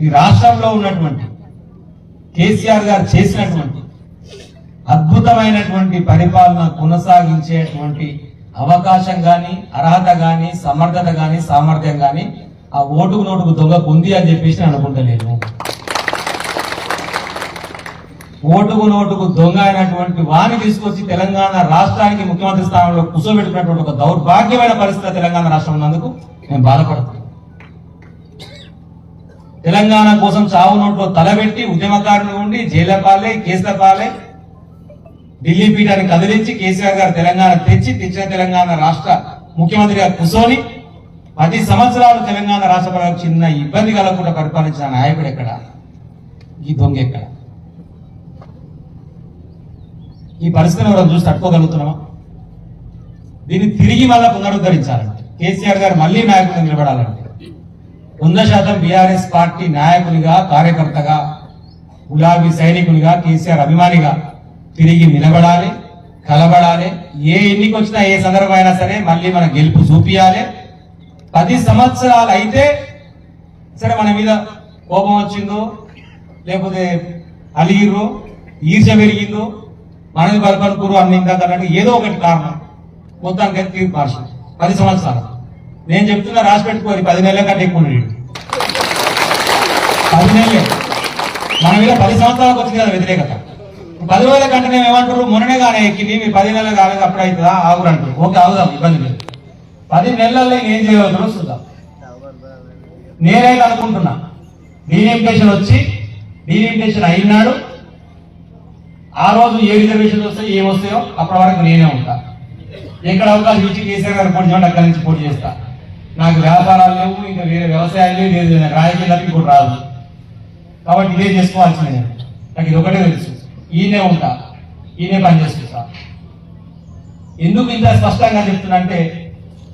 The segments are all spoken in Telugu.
ఈ రాష్ట్రంలో ఉన్నటువంటి కేసీఆర్ గారు చేసినటువంటి అద్భుతమైనటువంటి పరిపాలన కొనసాగించేటువంటి అవకాశం కానీ అర్హత కానీ సమర్థత కానీ సామర్థ్యం కానీ ఆ ఓటుకు నోటుకు దొంగకు ఉంది అని చెప్పేసి నేను అనుకుంటలేను. ఓటుకు నోటుకు దొంగ అయినటువంటి వాణి తీసుకొచ్చి తెలంగాణ రాష్ట్రానికి ముఖ్యమంత్రి స్థానంలో కూర్చోబెట్టుకున్నటువంటి ఒక దౌర్భాగ్యమైన పరిస్థితి తెలంగాణ రాష్ట్రం ఉన్నందుకు నేను బాధపడుతున్నాను తెలంగాణ కోసం చావు నోట్లో తలబెట్టి ఉద్యమకారులు ఉండి జైల పాలే కేసుల పాలే ఢిల్లీ పీఠాన్ని కదిలించి కేసీఆర్ గారు తెలంగాణ తెచ్చి తెచ్చిన తెలంగాణ రాష్ట్ర ముఖ్యమంత్రిగా కూర్చొని పది సంవత్సరాలు తెలంగాణ రాష్ట్ర ప్రజలకు చిన్న ఇబ్బంది కలగకుండా పరిపాలించిన నాయకుడు ఎక్కడ? ఈ దొంగ ఎక్కడ? ఈ పరిస్థితిని ఎవరైనా చూసి తట్టుకోగలుగుతున్నామా? దీన్ని తిరిగి మళ్ళా పునరుద్ధరించాలంటే కేసీఆర్ గారు మళ్ళీ నాయకుడిగా నిలబడాలంటే వంద శాతం బీఆర్ఎస్ పార్టీ నాయకునిగా కార్యకర్తగా గులాబీ సైనికునిగా కేసీఆర్ అభిమానిగా తిరిగి నిలబడాలి కలబడాలి. ఏ ఎన్నిక వచ్చినా ఏ సందర్భం అయినా సరే మళ్ళీ మన గెలుపు చూపియాలి. పది సంవత్సరాలు అయితే సరే మన మీద కోపం వచ్చిందో లేకపోతే అలిగిర్రు ఈర్ష పెరిగిందో మనది కూరు అన్ని ఇందాక అన్నట్టు ఏదో ఒకటి కారణం. మొత్తానికి తీర్పు పది సంవత్సరాలు. నేను చెప్తున్నా రాసి పెట్టుకోని పది నెలల కంటే ఎక్కువ పది నెలలే. మన మీద పది సంవత్సరాలకు వచ్చింది కదా వ్యతిరేకత. పది రోజుల కంటే మేము ఏమంటారు మొన్ననే కానీ ఎక్కింది మీ పది నెలలు కాలేదు అప్పుడు అవుతుందా? ఆగురు అంటారు. ఓకే ఆగుదాం ఇబ్బంది లేదు. పది నెలల్లో ఏం చేయగలుగుతానో చూద్దాం. నేనైతే అనుకుంటున్నా. డీలిమిటేషన్ వచ్చి డీలిమిటేషన్ అయినాడు. ఆ రోజు ఏ రిజర్వేషన్ వస్తాయో ఏమొస్తాయో వస్తాయో అప్పటి వరకు నేనే ఉంటా. ఎక్కడ అవకాశం ఇచ్చి కేసీఆర్ గారు పోటీ చేయండి అక్కడి నుంచి పోటీ చేస్తా. నాకు వ్యాపారాలు లేవు ఇంకా వేరే వ్యవసాయాలు లేవు లేదు లేదు. నాకు తప్ప ఇంకోటి రాదు. కాబట్టి ఇదే చేసుకోవాల్సింది నేను. నాకు ఇది ఒకటే తెలుసు. ఈయనే ఉంటా. ఈయనే పనిచేసుకుంటా ఎందుకు ఇంత స్పష్టంగా చెప్తున్నా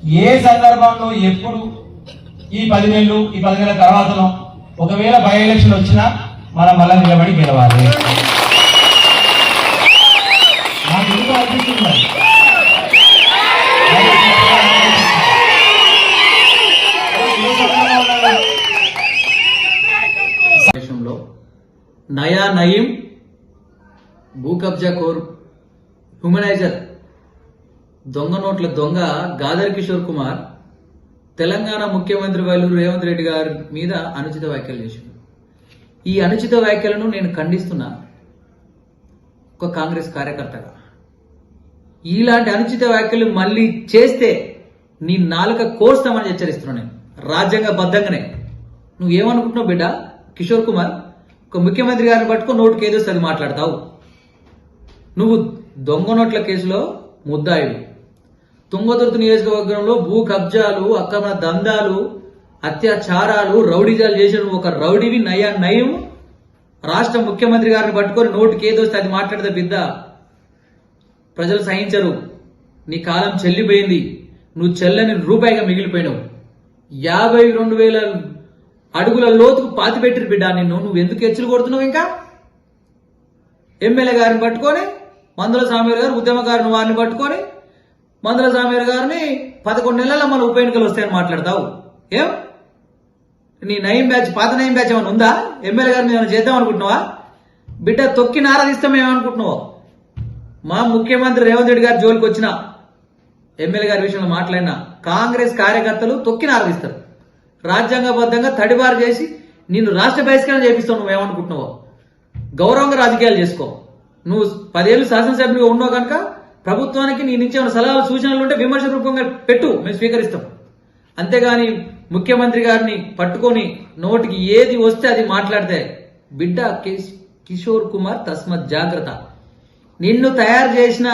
ఏ సందర్భంలో ఎప్పుడు ఈ పదివేలు ఈ పదివేల తర్వాతనో ఒకవేళ బై ఎలక్షన్ వచ్చినా మనం మళ్ళీ నిలబడి గెలవాలి. నయా నయీం భూ కబ్జా కోర్ హ్యూమనైజర్ దొంగ నోట్ల దొంగ గాదర్ కిషోర్ కుమార్ తెలంగాణ ముఖ్యమంత్రి వైలు రేవంత్ రెడ్డి గారి మీద అనుచిత వ్యాఖ్యలు చేశారు. ఈ అనుచిత వ్యాఖ్యలను నేను ఖండిస్తున్నా. ఒక కాంగ్రెస్ కార్యకర్తగా. ఇలాంటి అనుచిత వ్యాఖ్యలు మళ్ళీ చేస్తే నీ నాలుక కోస్తామని హెచ్చరిస్తున్నాను నేను. రాజ్యాంగబద్ధంగానే. నువ్వేమనుకుంటున్నావు బిడ్డ? కిషోర్ కుమార్ ఒక ముఖ్యమంత్రి గారిని పట్టుకొని నోటు ఏదో అది మాట్లాడతావు. నువ్వు దొంగ నోట్ల కేసులో ముద్దాయుడు తుంగతుర్తి నియోజకవర్గంలో భూ కబ్జాలు అక్రమ దందాలు అత్యాచారాలు రౌడీజాలు చేసిన ఒక రౌడీవి నయా నయం రాష్ట్ర ముఖ్యమంత్రి గారిని పట్టుకొని నోటికి ఏదోస్తే అది మాట్లాడితే బిద్ద ప్రజలు సహించరు. నీ కాలం చెల్లిపోయింది. నువ్వు చెల్లని రూపాయిగా మిగిలిపోయినావు. యాభై రెండు వేల అడుగుల లోతుకు పాతి పెట్టిరు బిడ్డ నిన్ను. నువ్వు ఎందుకు హెచ్చులు కొడుతున్నావు ఇంకా? ఎమ్మెల్యే గారిని పట్టుకొని మందుల స్వామివారి గారు ఉద్యమకారుని వారిని పట్టుకొని మందుల స్వామి గారిని పదకొండు నెలల మన ఉప ఎన్నికలు వస్తాయని మాట్లాడతావు. ఏం? నీ నయం బ్యాచ్ పాత నయం బ్యాచ్ ఏమైనా ఉందా? ఎమ్మెల్యే గారిని ఏమైనా చేద్దాం అనుకుంటున్నావా? బిడ్డ తొక్కి నారదిస్తాం ఏమనుకుంటున్నావు? మా ముఖ్యమంత్రి రేవంత్ రెడ్డి గారి జోలికి వచ్చిన ఎమ్మెల్యే గారి విషయంలో మాట్లాడినా కాంగ్రెస్ కార్యకర్తలు తొక్కి నారదిస్తారు రాజ్యాంగబద్ధంగా తడిబారు చేసి నిన్ను రాష్ట్ర బహిష్కరణ చేపిస్తావు నువ్వేమనుకుంటున్నావు? గౌరవంగా రాజకీయాలు చేసుకో. నువ్వు పదేళ్ళు శాసనసభ్యులుగా ఉన్నావు కనుక ప్రభుత్వానికి నీ నుంచి ఏమైనా సలహాలు సూచనలు ఉంటే విమర్శ రూపంగా పెట్టు మేము స్వీకరిస్తాం. అంతేగాని ముఖ్యమంత్రి గారిని పట్టుకొని నోటికి ఏది వస్తే అది మాట్లాడితే బిడ్డ కిషోర్ కుమార్ తస్మత్ జాగ్రత్త. నిన్ను తయారు చేసిన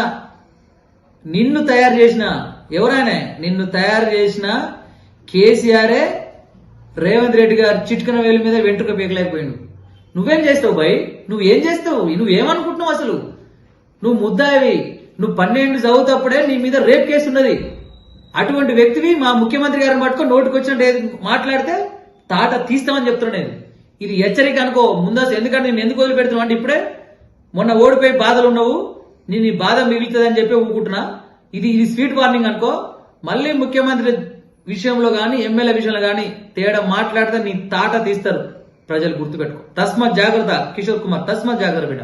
నిన్ను తయారు చేసిన ఎవరైనా నిన్ను తయారు చేసిన కేసీఆరే రేవంత్ రెడ్డి గారు చిట్కన వేలు మీద వెంట్రుక పీకలేకపోయిండు. నువ్వేం చేస్తావు భయ్ నువ్వేం చేస్తావు? నువ్వేమనుకుంటున్నావు అసలు? నువ్వు ముద్దావి నువ్వు పన్నెండు చదువుతప్పుడే నీ మీద రేప్ కేసు ఉన్నది. అటువంటి వ్యక్తివి మా ముఖ్యమంత్రి గారిని పట్టుకొని నోటికి వచ్చినట్టు మాట్లాడితే తాట తీస్తామని చెప్తున్నా నేను. ఇది హెచ్చరిక అనుకో ముందస్తు. ఎందుకంటే నేను ఎందుకు వదిలిపెడుతున్నావు అంటే ఇప్పుడే? మొన్న ఓడిపోయి బాధలు ఉన్నావు. నేను ఈ బాధ మిగులుతుందని చెప్పి ఊరుకుంటున్నా. ఇది ఇది స్వీట్ వార్నింగ్ అనుకో. మళ్ళీ ముఖ్యమంత్రి విషయంలో కానీ ఎమ్మెల్యే విషయంలో కానీ తేడా మాట్లాడితే నీ తాట తీస్తారు. ప్రజలు గుర్తుపెట్టుకో. తస్మత్ జాగ్రత్త కిషోర్ కుమార్ తస్మత్ జాగ్రత్త బిడ్డ.